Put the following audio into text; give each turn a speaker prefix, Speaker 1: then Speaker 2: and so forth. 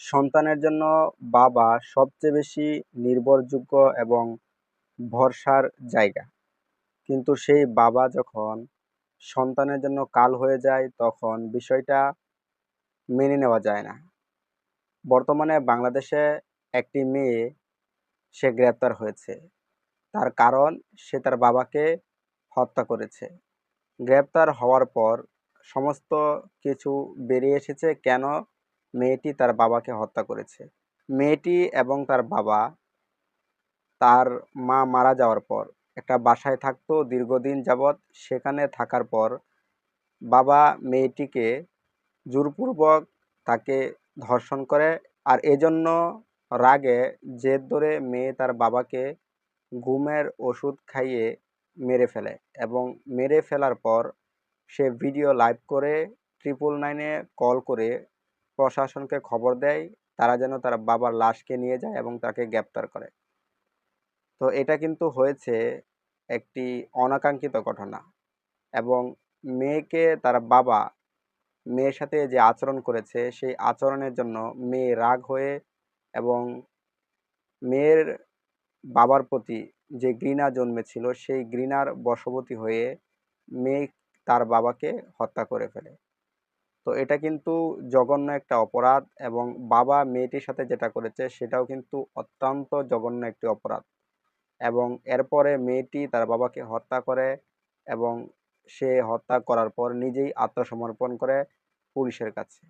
Speaker 1: সন্তানের জন্য বাবা সবচেয়ে বেশি নির্ভরযোগ্য এবং ভরসার জায়গা। কিন্তু সেই বাবা যখন সন্তানের জন্য কাল হয়ে যায়, তখন বিষয়টা মেনে নেওয়া যায় না। বর্তমানে বাংলাদেশে একটি মেয়ে সে গ্রেপ্তার হয়েছে। তার কারণ, সে তার বাবাকে হত্যা করেছে। গ্রেপ্তার হওয়ার পর সমস্ত কিছু বেরিয়ে এসেছে কেন? মেয়েটি তার বাবাকে হত্যা করেছে। মেয়েটি এবং তার বাবা তার মা মারা যাওয়ার পর একটা বাসায় থাকতো দীর্ঘদিন যাবৎ। সেখানে থাকার পর বাবা মেয়েটিকে জোরপূর্বক তাকে ধর্ষণ করে আর এজন্য রাগে জেদ ধরে মেয়ে তার বাবাকে ঘুমের ওষুধ খাইয়ে মেরে ফেলে এবং মেরে ফেলার পর সে ভিডিও লাইভ করে ট্রিপল নাইনে কল করে প্রশাসনকে খবর দেয়, তারা যেন তার বাবার লাশকে নিয়ে যায় এবং তাকে গ্রেপ্তার করে। তো এটা কিন্তু হয়েছে একটি অনাকাঙ্ক্ষিত ঘটনা এবং মেয়েকে, তার বাবা মেয়ের সাথে যে আচরণ করেছে, সেই আচরণের জন্য মেয়ে রাগ হয়ে এবং মেয়ের বাবার প্রতি যে ঘৃণা জন্মেছিল, সেই ঘৃণার বশবর্তী হয়ে মেয়ে তার বাবাকে হত্যা করে ফেলে। তো এটা কিন্তু জঘন্য একটা অপরাধ এবং বাবা মেয়েটির সাথে যেটা করেছে সেটাও কিন্তু অত্যন্ত জঘন্য একটি অপরাধ। এবং এরপরে মেয়েটি তার বাবাকে হত্যা করে এবং সে হত্যা করার পর নিজেই আত্মসমর্পণ করে পুলিশের কাছে।